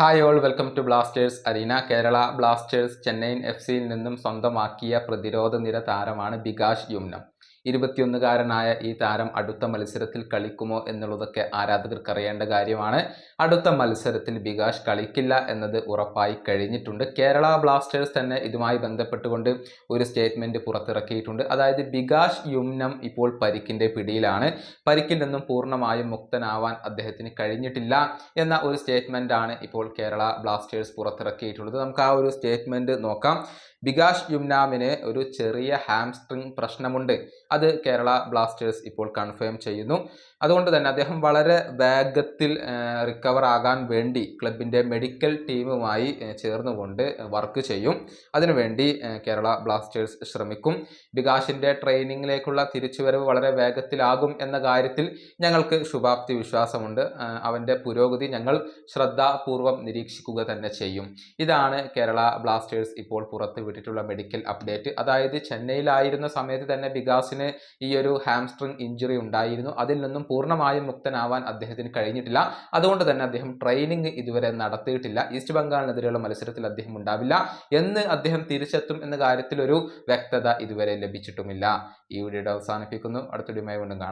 Hi all welcome to Blasters arena Kerala Blasters Chennaiyin F സിയിൽ നിന്നും സ്വന്തമാക്കിയ പ്രതിരോധ നിര താരമാണ് ബികാഷ് യുംനം ഇരുപത്തിയൊന്നുകാരനായ ഈ താരം അടുത്ത മത്സരത്തിൽ കളിക്കുമോ എന്നുള്ളതൊക്കെ ആരാധകർക്ക് അറിയേണ്ട കാര്യമാണ്. അടുത്ത മത്സരത്തിൽ ബികാഷ് കളിക്കില്ല എന്നത് ഉറപ്പായി കഴിഞ്ഞിട്ടുണ്ട്. കേരള ബ്ലാസ്റ്റേഴ്സ് തന്നെ ഇതുമായി ബന്ധപ്പെട്ടുകൊണ്ട് ഒരു സ്റ്റേറ്റ്മെന്റ് പുറത്തിറക്കിയിട്ടുണ്ട്. അതായത് ബികാഷ് യുംനം ഇപ്പോൾ പരിക്കിന്റെ പിടിയിലാണ്. പരിക്കിൽ നിന്നും പൂർണമായും മുക്തനാവാൻ അദ്ദേഹത്തിന് കഴിഞ്ഞിട്ടില്ല എന്ന ഒരു സ്റ്റേറ്റ്മെന്റ് ആണ് ഇപ്പോൾ കേരള ബ്ലാസ്റ്റേഴ്സ് പുറത്തിറക്കിയിട്ടുള്ളത്. നമുക്ക് ആ ഒരു സ്റ്റേറ്റ്മെന്റ് നോക്കാം. ബികാഷ് യുംനാമിന് ഒരു ചെറിയ ഹാംസ്ട്രിങ് പ്രശ്നമുണ്ട്. അത് കേരള ബ്ലാസ്റ്റേഴ്സ് ഇപ്പോൾ കൺഫേം ചെയ്യുന്നു. അതുകൊണ്ട് തന്നെ അദ്ദേഹം വളരെ വേഗത്തിൽ റിക്കവർ ആകാൻ വേണ്ടി ക്ലബിന്റെ മെഡിക്കൽ ടീമുമായി ചേർന്നുകൊണ്ട് വർക്ക് ചെയ്യും. അതിനുവേണ്ടി കേരള ബ്ലാസ്റ്റേഴ്സ് ശ്രമിക്കും. ബികാഷിന്റെ ട്രെയിനിങ്ങിലേക്കുള്ള തിരിച്ചുവരവ് വളരെ വേഗത്തിലാകും എന്ന കാര്യത്തിൽ ഞങ്ങൾക്ക് ശുഭാപ്തി വിശ്വാസമുണ്ട്. അവന്റെ പുരോഗതി ഞങ്ങൾ ശ്രദ്ധാപൂർവം നിരീക്ഷിക്കുക തന്നെ ചെയ്യും. ഇതാണ് കേരള ബ്ലാസ്റ്റേഴ്സ് ഇപ്പോൾ പുറത്ത് വിട്ടിട്ടുള്ള മെഡിക്കൽ അപ്ഡേറ്റ് അതായത് ചെന്നൈയിലായിരുന്ന സമയത്ത് തന്നെ ബികാസിന് ഈ ഒരു ഹാംസ്ട്രിങ് ഇഞ്ചുറി ഉണ്ടായിരുന്നു. അതിൽ നിന്നും പൂർണമായും മുക്തനാവാൻ അദ്ദേഹത്തിന് കഴിഞ്ഞിട്ടില്ല. അതുകൊണ്ട് തന്നെ അദ്ദേഹം ട്രെയിനിങ് ഇതുവരെ നടത്തിയിട്ടില്ല. ഈസ്റ്റ് ബംഗാളിനെതിരെയുള്ള മത്സരത്തിൽ അദ്ദേഹം ഉണ്ടാവില്ല. എന്ന് അദ്ദേഹം തിരിച്ചെത്തും എന്ന കാര്യത്തിൽ ഒരു വ്യക്തത ഇതുവരെ ലഭിച്ചിട്ടുമില്ല. ഈ വീഡിയോയുടെ അവസാനിപ്പിക്കുന്നു. അടുത്ത വീഡിയോയുമായി വീണ്ടും കാണാം.